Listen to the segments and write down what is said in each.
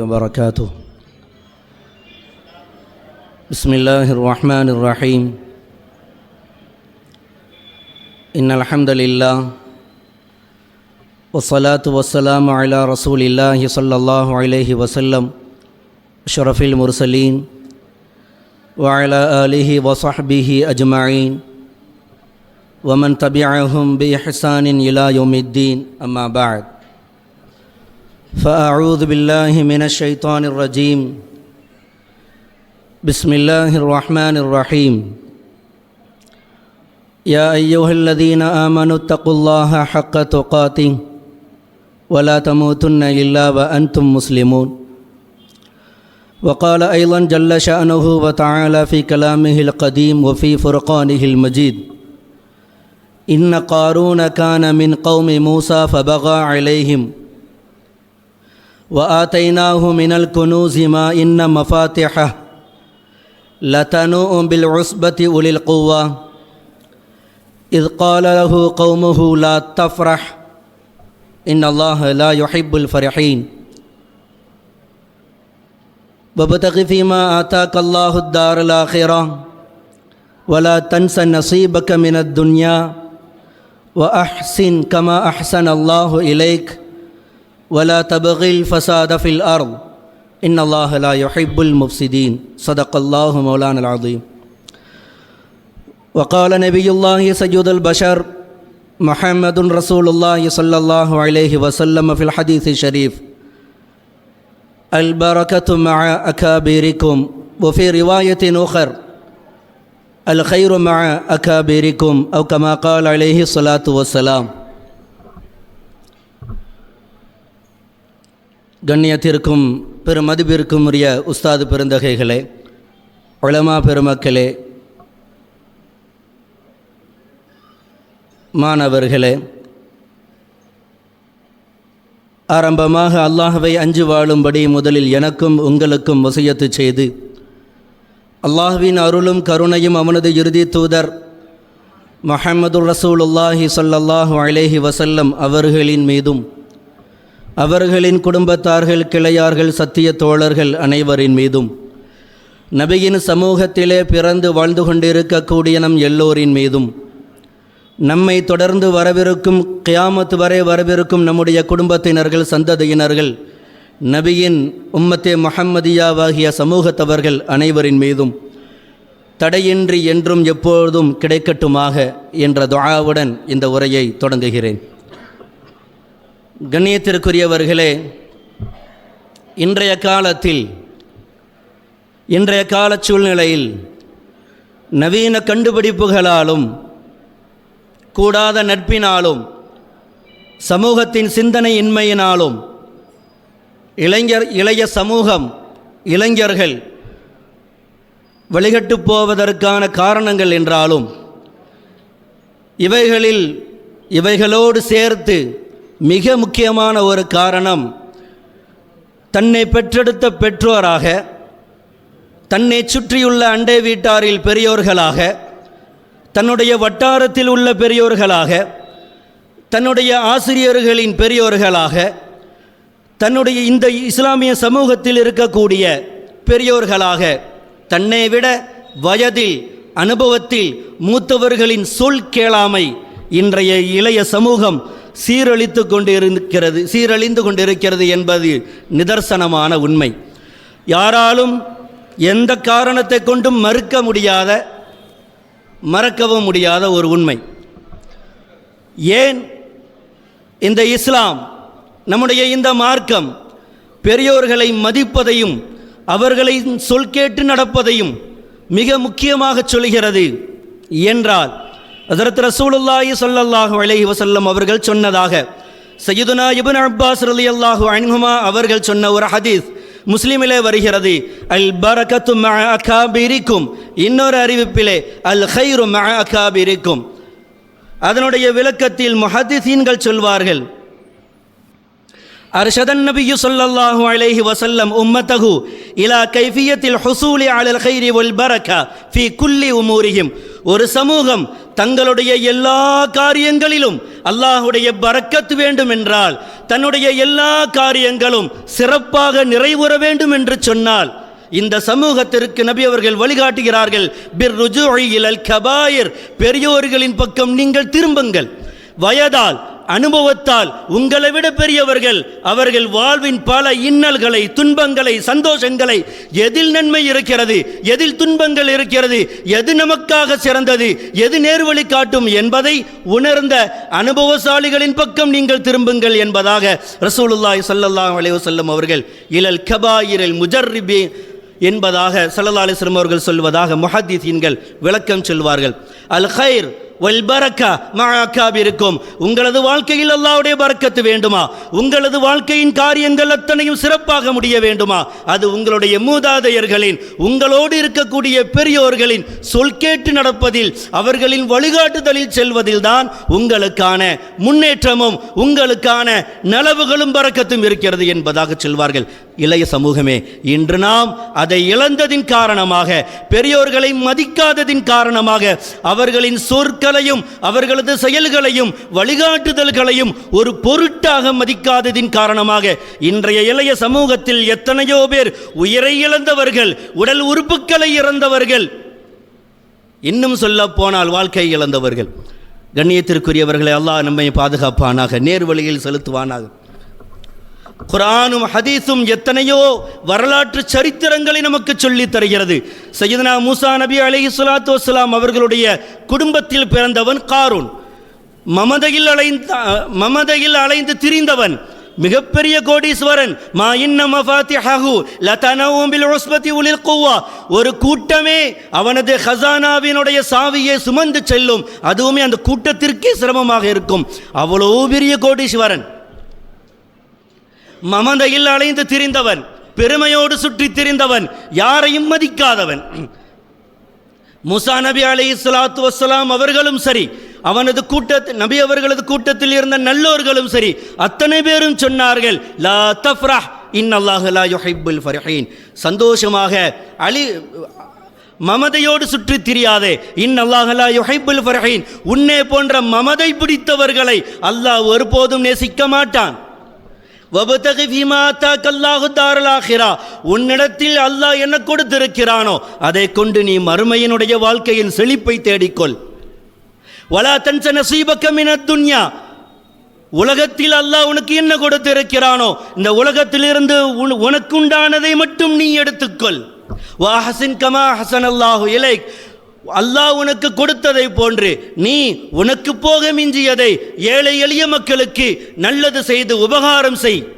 وبركاته. بسم الله الرحمن الرحيم. إن الحمد لله والصلاة والسلام على رسول الله صلى الله عليه وسلم أشرف المرسلين وعلى آله وصحبه أجمعين ومن تبعهم بإحسان إلى يوم الدين أما بعد. فأعوذ بالله من الشيطان الرجيم. بسم الله الرحمن الرحيم. يا أيها الذين آمنوا اتقوا الله حق تقاته ولا تموتن إلا وأنتم مسلمون. وقال أيضا جل شأنه وتعالى في كلامه القديم وفي فرقانه المجيد إن قارون كان من قوم موسى فبغى عليهم وآتيناه من الكنوز ما إن مفاتحه لتنوء بالعصبة أولي القوة. إذ قال له قومه لا تفرح إن الله لا يحب الفرحين. وابتغ فيما آتاك الله الدار الآخرة ولا تنس نصيبك من الدنيا وأحسن كما أحسن الله إليك. ولا تبغي الفساد في الأرض. إن الله لا يحب المفسدين. صدق الله مولانا العظيم. وقال نبي الله سيد البشر محمد رسول الله صلى الله عليه وسلم في الحديث الشريف. البركة مع أكابركم. وفي رواية أخر الخير مع أكابركم أو كما قال عليه الصلاة والسلام. கண்ணியத்திற்கும் பெருமதிப்பிற்கும் உரிய உஸ்தாது பெருந்தகைகளே உளமா பெருமக்களே மாணவர்களே ஆரம்பமாக அல்லாஹவை அஞ்சு வாழும்படி முதலில் எனக்கும் உங்களுக்கும் வசியத்து செய்து அல்லாஹ்வின் அருளும் கருணையும் அவனது இறுதி தூதர் மஹம்மது ரசூலுல்லாஹி சொல்லல்லாஹு அலேஹி வசல்லம் அவர்களின் மீதும் அவர்களின் குடும்பத்தார்கள் கிளையார்கள் சத்திய தோழர்கள் அனைவரின் மீதும் நபியின் சமூகத்திலே பிறந்து வாழ்ந்து கொண்டிருக்கக்கூடிய நம் எல்லோரின் மீதும் நம்மை தொடர்ந்து வரவிருக்கும் கியாமத் வரை வரவிருக்கும் நம்முடைய குடும்பத்தினர்கள் சந்ததியினர்கள் நபியின் உம்மத்தே மஹம்மதியாவாகிய சமூகத்தவர்கள் அனைவரின் மீதும் தடையின்றி என்றும் எப்பொழுதும் கிடைக்கட்டுமாக என்ற துவாவுடன் இந்த உரையை தொடங்குகிறேன். கண்ணியத்திற்குரியவர்களே இன்றைய காலத்தில் இன்றைய கால சூழ்நிலையில் நவீன கண்டுபிடிப்புகளாலும் கூடாத நட்பினாலும் சமூகத்தின் சிந்தனை இன்மையினாலும் இளைஞர் இளைய சமூகம் இளைஞர்கள் வழிகட்டு போவதற்கான காரணங்கள் என்றாலும் இவைகளில் இவைகளோடு சேர்த்து மிக முக்கியமான ஒரு காரணம் தன்னை பெற்றெடுத்த பெற்றோராக தன்னை சுற்றியுள்ள அண்டை வீட்டாரில் பெரியோர்களாக தன்னுடைய வட்டாரத்தில் உள்ள பெரியோர்களாக தன்னுடைய ஆசிரியர்களின் பெரியோர்களாக தன்னுடைய இந்த இஸ்லாமிய சமூகத்தில் இருக்கக்கூடிய பெரியோர்களாக தன்னை விட வயதில் அனுபவத்தில் மூத்தவர்களின் சொல் கேளாமை இன்றைய இளைய சமூகம் சீரழித்து கொண்டிருக்கிறது சீரழிந்து கொண்டிருக்கிறது என்பது நிதர்சனமான உண்மை. யாராலும் எந்த காரணத்தை கொண்டும் மறுக்க முடியாத மறக்கவும் முடியாத ஒரு உண்மை. ஏன்? இந்த இஸ்லாம் நம்முடைய இந்த மார்க்கம் பெரியோர்களை மதிப்பதையும் அவர்களை சொல் கேட்டு நடப்பதையும் மிக முக்கியமாக சொல்கிறது. என்றால் அதரத் ரசூலுல்லாஹி சொல்லல்லாஹு அலைஹி வசல்லம் அவர்கள் சொன்னதாக சையதுனா இப்னு அப்பாஸ் ரலியல்லாஹு அன்ஹுமா அவர்கள் சொன்ன ஒரு ஹதீஸ் முஸ்லிமிலே வருகிறது. அல் பரகத்து மஅ அகாபிரிக்கும். இன்னொரு அறிவிப்பிலே அல் ஹைரு மஅ அகாபிரிக்கும். அதனுடைய விளக்கத்தில் முஹத்திசீன்கள் சொல்வார்கள். أرشد النبي صلى الله عليه وسلم أمته إلى كيفية الحصول على الخير والبركة في كل أمورهم ஒரு சமூகம் தங்களுடைய எல்லா காரியங்களிலும் அல்லாஹுடைய பரக்கத்து வேண்டும் என்றால் தன்னுடைய எல்லா காரியங்களும் சிறப்பாக நிறைவுற வேண்டும் என்று சொன்னால் இந்த சமூகத்திற்கு நபி அவர்கள் வழிகாட்டுகிறார்கள் பிர் ருஜூஇ இலல் கபாயிர் பெரியோர்களின் பக்கம் நீங்கள் திரும்புங்கள் வயதால் அனுபவத்தால் உங்களை விட பெரியவர்கள் அவர்கள் வாழ்வின் பல இன்னல்களை துன்பங்களை சந்தோஷங்களை எதில் நன்மை இருக்கிறது எதில் துன்பங்கள் இருக்கிறது எது நமக்காக சிறந்தது எது நேர்வழி காட்டும் என்பதை உணர்ந்த அனுபவசாலிகளின் பக்கம் நீங்கள் திரும்புங்கள் என்பதாக ரசூலுல்லாய் ஸல்லல்லாஹு அலைவசல்லம் அவர்கள் இலல் கபாயிரில் முஜர்ரிபி என்பதாக சல்லல்லா அலிஸ்லம் அவர்கள் சொல்வதாக முஹத்திஸீன்கள் விளக்கம் சொல்வார்கள். அல் ஹைர் இருக்கும் உங்களது வாழ்க்கையில் அல்லாவுடைய பறக்கத்து வேண்டுமா உங்களது வாழ்க்கையின் காரியங்கள் அத்தனையும் சிறப்பாக முடிய வேண்டுமா அது உங்களுடைய மூதாதையர்களின் உங்களோடு இருக்கக்கூடிய பெரியோர்களின் சொல் கேட்டு நடப்பதில் அவர்களின் வழிகாட்டுதலில் செல்வதில் தான் உங்களுக்கான முன்னேற்றமும் உங்களுக்கான நலவுகளும் பறக்கத்தும் இருக்கிறது என்பதாக சொல்வார்கள் இளைய சமூகமே இன்று நாம் அதை இழந்ததின் காரணமாக பெரியோர்களை மதிக்காததின் காரணமாக அவர்களின் சொற்க சொற்களையும் அவர்களது செயல்களையும் வழிகாட்டுதல்களையும் ஒரு பொருட்டாக மதிக்காததின் காரணமாக இன்றைய இளைய சமூகத்தில் எத்தனையோ பேர் உயிரை இழந்தவர்கள் உடல் உறுப்புகளை இறந்தவர்கள் இன்னும் சொல்ல போனால் வாழ்க்கை இழந்தவர்கள். கண்ணியத்திற்குரியவர்களை அல்லாஹ் நம்மை பாதுகாப்பானாக நேர்வழியில் செலுத்துவானாக. குரானும் ஹதீஸும் எத்தனையோ வரலாற்று சரித்திரங்களை நமக்கு சொல்லித் தருகிறது. சையதனா மூசா நபி அலைஹி சுலாத்து வஸ்ஸலாம் அவர்களுடைய குடும்பத்தில் பிறந்தவன் காரூன். மமதையில் அலைந்த மமதையில் அலைந்து திரிந்தவன் மிகப்பெரிய கோடீஸ்வரன். மா இன்ன மஃபாத்திஹு லதனவும் பில் உஸ்பதி உலில் குவா ஒரு கூட்டமே அவனது ஹசானாவினுடைய சாவியை சுமந்து செல்லும். அதுவுமே அந்த கூட்டத்திற்கே சிரமமாக இருக்கும். அவ்வளோ பெரிய கோடீஸ்வரன். மமதையில் அலைந்து திரிந்தவன் பெருமையோடு சுற்றி திரிந்தவன் யாரையும் மதிக்காதவன். முசா நபி அலை சலாத்து வசலாம் அவர்களும் சரி அவனது கூட்டத்தில் நபி அவர்களது கூட்டத்தில் இருந்த நல்லோர்களும் சரி அத்தனை பேரும் சொன்னார்கள் லா தஃப்ரஹ் இன்னல்லாஹு லா யுஹிப்புல் சந்தோஷமாக அலி மமதையோடு சுற்றி திரியாதே இன் அல்லாஹலா யுஹைபுல் ஃபர்ஹீன். உன்னே போன்ற மமதை பிடித்தவர்களை அல்லாஹ் ஒருபோதும் நேசிக்க மாட்டான். உன்னிடத்தில் அல்லாஹ் என்ன கொடுத்திருக்கிறானோ அதை கொண்டு நீ மறுமையினுடைய வாழ்க்கையின் செழிப்பை தேடிக்கொள். வலா தன்ச நசீபக்க துன்யா. உலகத்தில் அல்லாஹ் உனக்கு என்ன கொடுத்திருக்கிறானோ இந்த உலகத்திலிருந்து உன் உனக்குண்டானதை மட்டும் நீ எடுத்துக்கொள். வாஹசின் கமா ஹசன் அல்லாஹு இலைக். அல்லாஹ் உனக்கு கொடுத்ததை போன்று நீ உனக்கு போக மிஞ்சியதை ஏழை எளிய மக்களுக்கு நல்லது செய்து உபகாரம் செய்.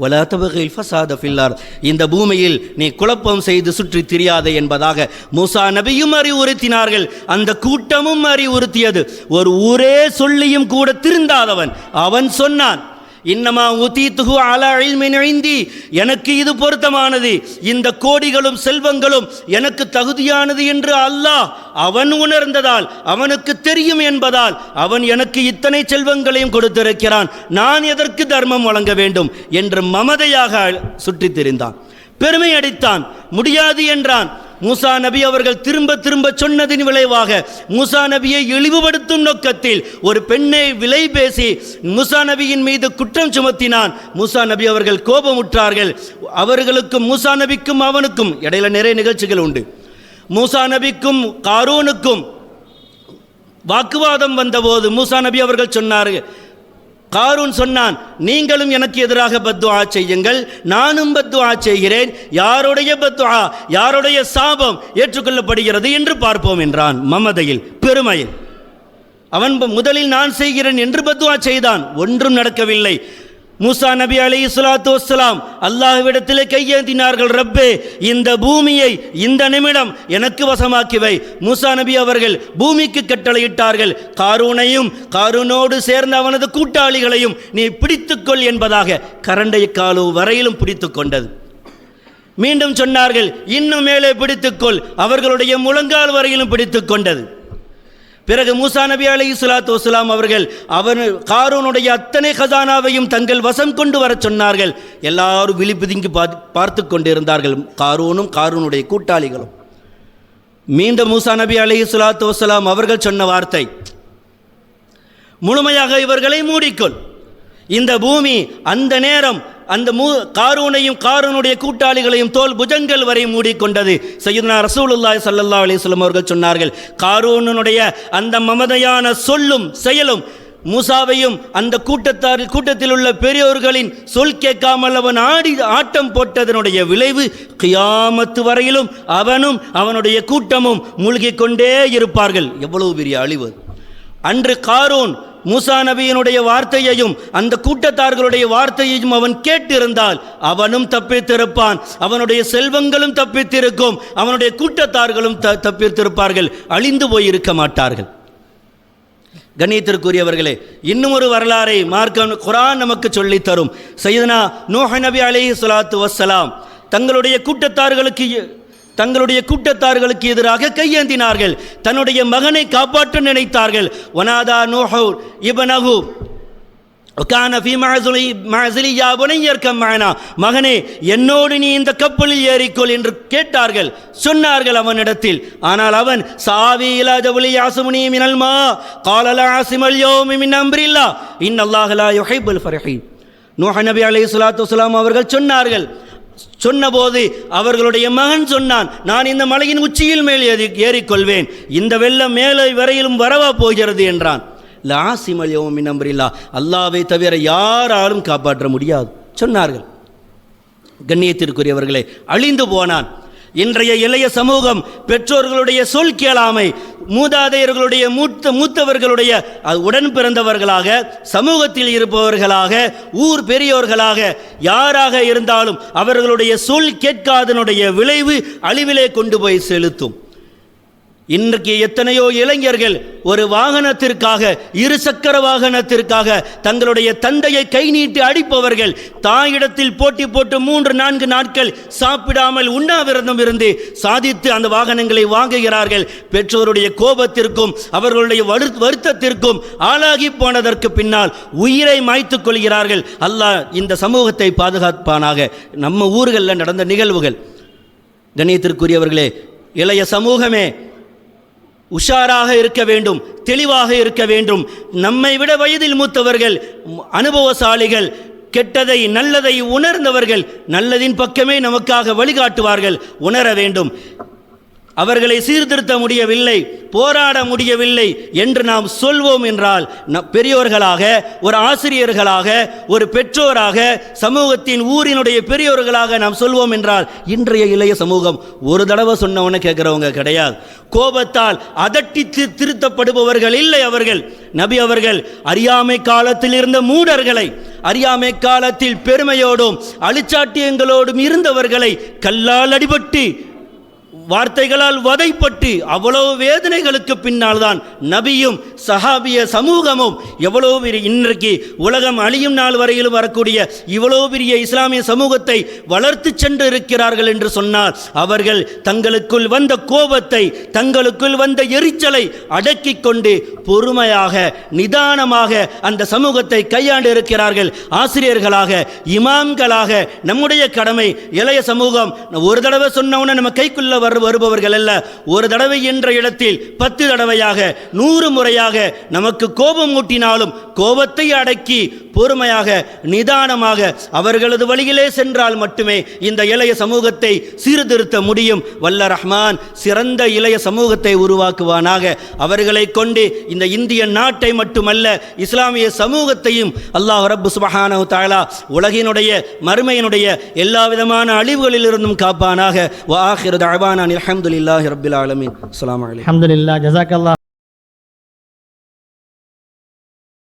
வலா ஃபசாத ஃபில்லார் இந்த பூமியில் நீ குழப்பம் செய்து சுற்றி திரியாதே என்பதாக மூசா நபியும் அறிவுறுத்தினார்கள். அந்த கூட்டமும் அறிவுறுத்தியது. ஒரு ஊரே சொல்லியும் கூட திருந்தாதவன். அவன் சொன்னான் இன்னமா உதீத்துகு துகு இல்மின் எனக்கு இது பொருத்தமானது. இந்த கோடிகளும் செல்வங்களும் எனக்கு தகுதியானது என்று அல்லாஹ் அவன் உணர்ந்ததால் அவனுக்கு தெரியும் என்பதால் அவன் எனக்கு இத்தனை செல்வங்களையும் கொடுத்திருக்கிறான். நான் எதற்கு தர்மம் வழங்க வேண்டும் என்று மமதையாக சுற்றித் திரிந்தான். பெருமை அடித்தான். முடியாது என்றான். மூசா நபி அவர்கள் திரும்ப திரும்ப சொன்னதின் விளைவாக மூசா நபியை இழிவுபடுத்தும் நோக்கத்தில் ஒரு பெண்ணை விலை பேசி மூசா நபியின் மீது குற்றம் சுமத்தினான். மூசா நபி அவர்கள் கோபமுற்றார்கள். அவர்களுக்கும் மூசா நபிக்கும் அவனுக்கும் இடையில நிறைய நிகழ்ச்சிகள் உண்டு. மூசா நபிக்கும் காரூனுக்கும் வாக்குவாதம் வந்தபோது மூசா நபி அவர்கள் சொன்னார்கள் காரூன் சொன்னான் நீங்களும் எனக்கு எதிராக பத்துவா செய்யுங்கள் நானும் பத்துவா செய்கிறேன் யாருடைய பத்துவா யாருடைய சாபம் ஏற்றுக்கொள்ளப்படுகிறது என்று பார்ப்போம் என்றான் மமதையில் பெருமையில். அவன் முதலில் நான் செய்கிறேன் என்று பத்துவா செய்தான் ஒன்றும் நடக்கவில்லை. மூசா நபி அலி இஸ்லாத்து வஸ்லாம் அல்லாஹ்விடத்திலே கையேந்தினார்கள் ரப்பே இந்த பூமியை இந்த நிமிடம் எனக்கு வசமாக்கிவை மூசா நபி அவர்கள் பூமிக்கு கட்டளையிட்டார்கள் காரூனையும் காரூனோடு சேர்ந்த அவனது கூட்டாளிகளையும் நீ பிடித்துக்கொள் என்பதாக கரண்டை காலு வரையிலும் பிடித்து கொண்டது. மீண்டும் சொன்னார்கள் இன்னும் மேலே பிடித்துக்கொள். அவர்களுடைய முழங்கால் வரையிலும் பிடித்து கொண்டது. பிறகு மூசா நபி அலி சுலாத்து வசலாம் அவர்கள் அவர் காரூனுடைய அத்தனை கசானாவையும் தங்கள் வசம் கொண்டு வரச் சொன்னார்கள். எல்லாரும் விழிப்புதுங்கி பார்த்து பார்த்து கொண்டிருந்தார்கள். காரூனும் காரூனுடைய கூட்டாளிகளும். மீண்டும் மூசா நபி அலைஹி சுலாத்து வசலாம் அவர்கள் சொன்ன வார்த்தை முழுமையாக இவர்களை மூடிக்கொள். இந்த பூமி அந்த நேரம் அந்த மூ காரூனையும் காரூனுடைய கூட்டாளிகளையும் தோல் புஜங்கள் வரை மூடிக்கொண்டது. சையதுனா ரசூலுல்லாய் சல்லா அலிஸ்லம் அவர்கள் சொன்னார்கள் காரூனுடைய அந்த மமதையான சொல்லும் செயலும் மூசாவையும் அந்த கூட்டத்தார் கூட்டத்தில் உள்ள பெரியோர்களின் சொல் கேட்காமல் அவன் ஆடி ஆட்டம் போட்டதனுடைய விளைவு கியாமத்து வரையிலும் அவனும் அவனுடைய கூட்டமும் மூழ்கிக் கொண்டே இருப்பார்கள். எவ்வளவு பெரிய அழிவு. அன்று காரூன் மூசா நபியினுடைய வார்த்தையையும் அந்த கூட்டத்தார்களுடைய வார்த்தையையும் அவன் கேட்டிருந்தால் அவனும் தப்பித்திருப்பான். அவனுடைய செல்வங்களும் தப்பித்திருக்கும். அவனுடைய கூட்டத்தார்களும் த தப்பித்திருப்பார்கள். அழிந்து போயிருக்க மாட்டார்கள். கண்ணியத்திற்குரியவர்களே இன்னும் ஒரு வரலாறை மார்க்கம் குரான் நமக்கு சொல்லித் தரும் நோஹ நூஹ நபி அலி சொலாத்து வசலாம் தங்களுடைய கூட்டத்தார்களுக்கு தங்களுடைய கூட்டத்தார்களுக்கு எதிராக கையேந்தினார்கள். தன்னுடைய மகனை காப்பாற்ற நினைத்தார்கள். வனாதா நோஹூர் இபனஹூ. கான ஃபீ மஅஸலி மஅஸலி புனையர்க்கம் மஅனா மகனே என்னோடு நீ இந்த கப்பலில் ஏறிக்கொள் என்று கேட்டார்கள். சொன்னார்கள் அவனிடத்தில். ஆனால் அவன் சாவி இலா ஜவுலி யாசுமுனி மினல் மா. கால லா ஆசிமல் யௌமி மின் அம்ரில்லா. இன்னல்லாஹ லா யுஹிப்புல் நபி அவர்கள் சொன்னார்கள் சொன்னபோது அவர்களுடைய மகன் சொன்னான் நான் இந்த மலையின் உச்சியில் மேல் ஏறி ஏறிக்கொள்வேன். இந்த வெள்ளம் மேலே வரையிலும் வரவா போகிறது? என்றான். லாசிமல் யோமின் நம்பரில்லா அல்லாவை தவிர யாராலும் காப்பாற்ற முடியாது சொன்னார்கள். கண்ணியத்திற்குரியவர்களே அழிந்து போனான். இன்றைய இளைய சமூகம் பெற்றோர்களுடைய சொல் கேளாமை மூதாதையர்களுடைய மூத்த மூத்தவர்களுடைய உடன் பிறந்தவர்களாக சமூகத்தில் இருப்பவர்களாக ஊர் பெரியோர்களாக யாராக இருந்தாலும் அவர்களுடைய சொல் கேட்காதனுடைய விளைவு அழிவிலே கொண்டு போய் செலுத்தும். இன்றைக்கு எத்தனையோ இளைஞர்கள் ஒரு வாகனத்திற்காக இருசக்கர வாகனத்திற்காக தங்களுடைய தந்தையை கை நீட்டி அடிப்பவர்கள் தாயிடத்தில் போட்டி போட்டு மூன்று நான்கு நாட்கள் சாப்பிடாமல் உண்ணாவிரதம் இருந்து சாதித்து அந்த வாகனங்களை வாங்குகிறார்கள். பெற்றோருடைய கோபத்திற்கும் அவர்களுடைய வரு- வருத்தத்திற்கும் ஆளாகி போனதற்கு பின்னால் உயிரை மாய்த்துக் கொள்கிறார்கள். அல்லாஹ் இந்த சமூகத்தை பாதுகாப்பானாக. நம்ம ஊர்களில் நடந்த நிகழ்வுகள். கணியத்திற்குரியவர்களே இளைய சமூகமே உஷாராக இருக்க வேண்டும் தெளிவாக இருக்க வேண்டும். நம்மை விட வயதில் மூத்தவர்கள் அனுபவசாலிகள் கெட்டதை நல்லதை உணர்ந்தவர்கள் நல்லதின் பக்கமே நமக்காக வழிகாட்டுவார்கள் உணர வேண்டும். அவர்களை சீர்திருத்த முடியவில்லை போராட முடியவில்லை என்று நாம் சொல்வோம் என்றால் பெரியோர்களாக ஒரு ஆசிரியர்களாக ஒரு பெற்றோராக சமூகத்தின் ஊரினுடைய பெரியோர்களாக நாம் சொல்வோம் என்றால் இன்றைய இளைய சமூகம் ஒரு தடவை சொன்னவன கேட்குறவங்க கிடையாது. கோபத்தால் அதட்டி திருத்தப்படுபவர்கள் இல்லை அவர்கள். நபி அவர்கள் அறியாமை காலத்தில் இருந்த மூடர்களை அறியாமை காலத்தில் பெருமையோடும் அழிச்சாட்டியங்களோடும் இருந்தவர்களை கல்லால் அடிபட்டு வார்த்தைகளால் வதைப்பட்டு அவ்வளவு வேதனைகளுக்கு பின்னால் தான் நபியும் சஹாபிய சமூகமும் எவ்வளவு பெரிய இன்றைக்கு உலகம் அழியும் நாள் வரையிலும் வரக்கூடிய இவ்வளவு பெரிய இஸ்லாமிய சமூகத்தை வளர்த்து சென்று இருக்கிறார்கள் என்று சொன்னால் அவர்கள் தங்களுக்குள் வந்த கோபத்தை தங்களுக்குள் வந்த எரிச்சலை அடக்கிக் கொண்டு பொறுமையாக நிதானமாக அந்த சமூகத்தை கையாண்டு இருக்கிறார்கள் ஆசிரியர்களாக இமாம்களாக நம்முடைய கடமை இளைய சமூகம் ஒரு தடவை சொன்னவுடனே நம்ம கைக்குள்ள வர வருபவர்கள் அல்ல. ஒரு தடவை என்ற இடத்தில் பத்து தடவையாக நூறு முறையாக நமக்கு கோபம் ஊட்டினாலும் கோபத்தை அடக்கி பொறுமையாக நிதானமாக அவர்களது வழியிலே சென்றால் மட்டுமே இந்த இளைய சமூகத்தை சீர்திருத்த முடியும். வல்ல ரஹ்மான் சிறந்த இளைய சமூகத்தை உருவாக்குவானாக. அவர்களை கொண்டு இந்த இந்திய நாட்டை மட்டுமல்ல இஸ்லாமிய சமூகத்தையும் அல்லாஹ் ரப்பு சுபஹானு தாலா உலகினுடைய மறுமையினுடைய எல்லா விதமான அழிவுகளிலிருந்தும் காப்பானாக. வாஹிரு ஆஹிரு தஅவானா அல்ஹம்துலில்லாஹி ரப்பில் ஆலமீன். அஸ்ஸலாமு அலைக்கும்.